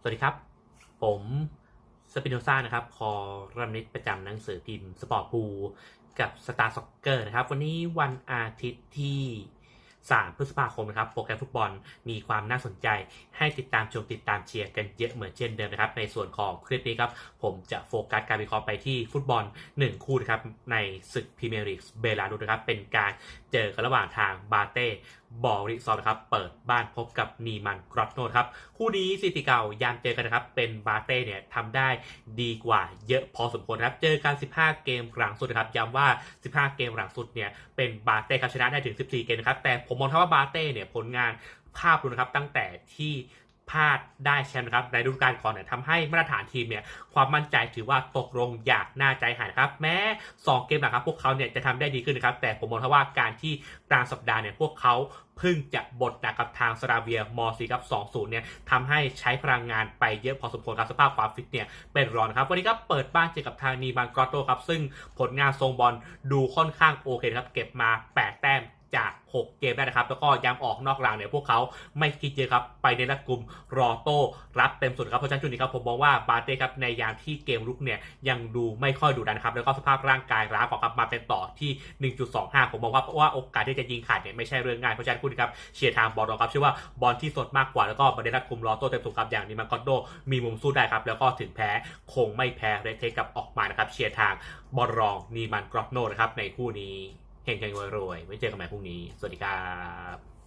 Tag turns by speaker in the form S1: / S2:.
S1: สวัสดีครับ ผมสปิโนซ่านะครับ คอรัมนิตประจำหนังสือพิมพ์สปอร์ตบูกับสตาร์ซ็อกเกอร์นะครับ วันนี้วันอาทิตย์ที่ 3 พฤษภาคมนะครับโปรแกรมฟุตบอลมีความน่าสนใจให้ติดตามชมติดตามเชียร์กันเยอะเหมือนเช่นเดิมนะครับ ในส่วนของคลิปนี้ครับ ผมจะโฟกัสการวิเคราะห์ไปที่ฟุตบอล 1 คู่นะครับ ในศึกพรีเมียร์ลีกเบลารุสนะครับ เป็นการเจอกันระหว่างทางบาเต้บอริซอนนะครับ เปิดบ้านพบกับนีมันกรอตโนครับ คู่นี้สิติเก่ายามเจอกันนะครับ เป็นบาเต้เนี่ยทำได้ดีกว่าเยอะพอสมควรครับ เจอกัน 15 เกมหลังสุดนะครับ ย้ำว่า 15 เกมหลังสุดเนี่ยเป็นบาเต้ครับชนะได้ถึง 14 เกมนะครับ แต่ผผมมองว่าบาเต้เนี่ยผลงานภาพรวมนะครับตั้งแต่ที่พลาดได้แชมป์นะครับในฤดูกาลก่อนเนี่ยทำให้มาตรฐานทีมเนี่ยความมั่นใจถือว่าตกลงอยางน่าใจหายนะครับ แม้ 2 เกมหลังครับ พวกเขาเนี่ยจะทำได้ดีขึ้นนะครับ แต่ผมมองว่าการที่กลางสัปดาห์เนี่ยพวกเขาเพิ่งจะบทหนักกับทางสราเวียมอซีครับ2-0เนี่ยทำให้ใช้พลังงานไปเยอะพอสมควรครับสภาพความฟิตเนี่ยเป็นรอนะครับ วันนี้ก็เปิดบ้านเจอกับทางนีมันกรอตโตครับ ซึ่งผลงานทรงบอลดูค่อนข้างโอเคครับ เก็บมา 8 แต้ม จาก 6 เกมได้นะครับ แล้วก็ย้ำออกนอกรางเนี่ยพวกเขาไม่คิดเยอะครับ ไปในรัดกลุ่มรอโต้รับเต็มสุดครับ เพราะฉะนั้นจุดนี้ครับผมมองว่าบาเต้ครับในยามที่เกมลุกเนี่ยยังดูไม่ค่อยดุดันครับ แล้วก็สภาพร่างกายล้ากว่าครับมาเป็นต่อที่ 1.25 ผมมองว่าเพราะว่าโอกาสที่จะยิงขาดเนี่ยไม่ใช่เรื่องง่าย เพราะฉะนั้นคุณครับเชียร์ทางบอลรอครับเชื่อว่าบอลที่สดมากกว่าแล้วก็บาเต้รัดกลุ่มรอโต้เต็มสุดครับอย่างนี้มันก็โดมีมุมสู้ได้ครับแล้วก็ถึงแพ้คงไม่แพ้เรเทกับออกมานะครับเชียร์ทางบอลรองนีมันกรอบโนนะครับในคู่นี้ เฮงเฮงรวยๆไว้เจอกันใหม่พรุ่งนี้ สวัสดีครับ